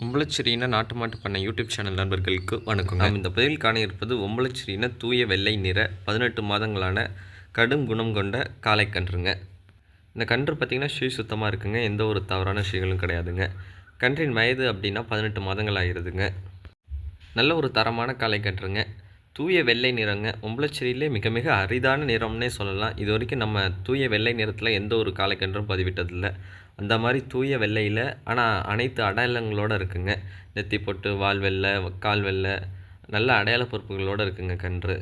ஒம்பளச்சிறீன நாட்டு மாட்டு பண்ண யூடியூப் சேனல் நண்பர்களுக்கு வணக்கம் நாம் இந்த பதிவில் காண இருப்பது ஒம்பளச்சிறீன தூய வெள்ளை நிற பதினெட்டு மாதங்களான கடும் குணம் கொண்ட காளைக்கன்றுங்க இந்த கன்று பார்த்திங்கன்னா ஸ்ரீ சுத்தமாக இருக்குங்க. எந்த ஒரு தவறான ஸ்ரீகளும் கிடையாதுங்க. கன்றின் வயது அப்படின்னா பதினெட்டு மாதங்கள் ஆகிருதுங்க நல்ல ஒரு தரமான காளைக்கன்றுங்க தூய வெள்ளை நிறங்க ஒம்பளச்சிரியிலே மிக மிக அரிதான நிறம்னே சொல்லலாம். இது வரைக்கும் நம்ம தூய வெள்ளை நிறத்தில் எந்த ஒரு காலக்கன்றும் பதிவிட்டதில்லை. அந்த மாதிரி தூய வெள்ளையில் ஆனால் அனைத்து அடையாளங்களோடு இருக்குங்க. நெத்தி பொட்டு வால் வெள்ளை கால் வெள்ளை நல்ல அடையாள பொறுப்புகளோடு இருக்குங்க கன்று.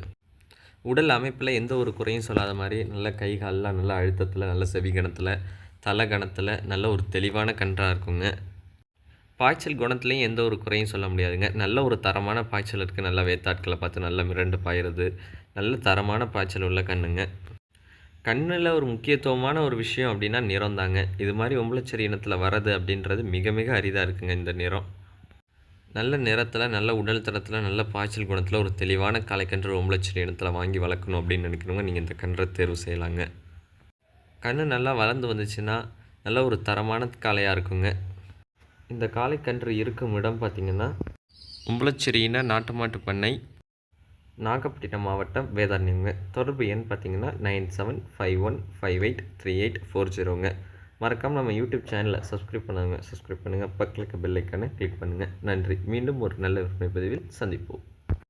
உடல் அமைப்பில் எந்த ஒரு குறையும் சொல்லாத மாதிரி நல்ல கை கால்லாம் நல்ல அழுத்தத்தில் நல்ல செவி கணத்தில் தலை கணத்தில் நல்ல ஒரு தெளிவான கன்றாக இருக்குங்க. பாய்ச்சல் குணத்துலேயும் எந்த ஒரு குறையும் சொல்ல முடியாதுங்க. நல்ல ஒரு தரமான பாய்ச்சல் இருக்குது நல்ல வேத்தாட்களை பார்த்து நல்ல மிரண்டு பாயிறது. நல்ல தரமான பாய்ச்சல் உள்ள கண்ணுங்க. கண்ணில் ஒரு முக்கியத்துவமான ஒரு விஷயம் அப்படின்னா நிறம் தாங்க. இது மாதிரி ஒம்பளச்சேரி இனத்தில் வர்றது அப்படின்றது மிக மிக அரிதாக இருக்குங்க இந்த நிறம். நல்ல நிறத்தில் நல்ல உடல் தரத்தில் நல்ல பாய்ச்சல் குணத்தில் ஒரு தெளிவான காளைக்கன்று ஒம்பளச்சேரி இனத்தில் வாங்கி வளர்க்கணும் அப்படின்னு நினைக்கிறவங்க நீங்கள் இந்த கன்றை தேர்வு செய்யலாங்க. கன்று நல்லா வளர்ந்து வந்துச்சுன்னா நல்ல ஒரு தரமான காளையாக இருக்குங்க. இந்த காளைக்கன்று இருக்கும் இடம் பார்த்திங்கன்னா உம்பளச்சேரியின நாட்டு மாட்டு பண்ணை நாகப்பட்டினம் மாவட்டம் வேதாரண்யங்க. தொடர்பு எண் பார்த்தீங்கன்னா nine seven five one five eight three eight four ஜீரோங்க. மறக்காமல் நம்ம யூடியூப் சேனலை சப்ஸ்கிரைப் பண்ணுங்கள் சப்ஸ்கிரைப் பண்ணுங்கள் பக்கத்தில் பெல் ஐக்கானை கிளிக் பண்ணுங்கள் நன்றி. மீண்டும் ஒரு நல்ல விற்பனை பதிவில் சந்திப்போம்.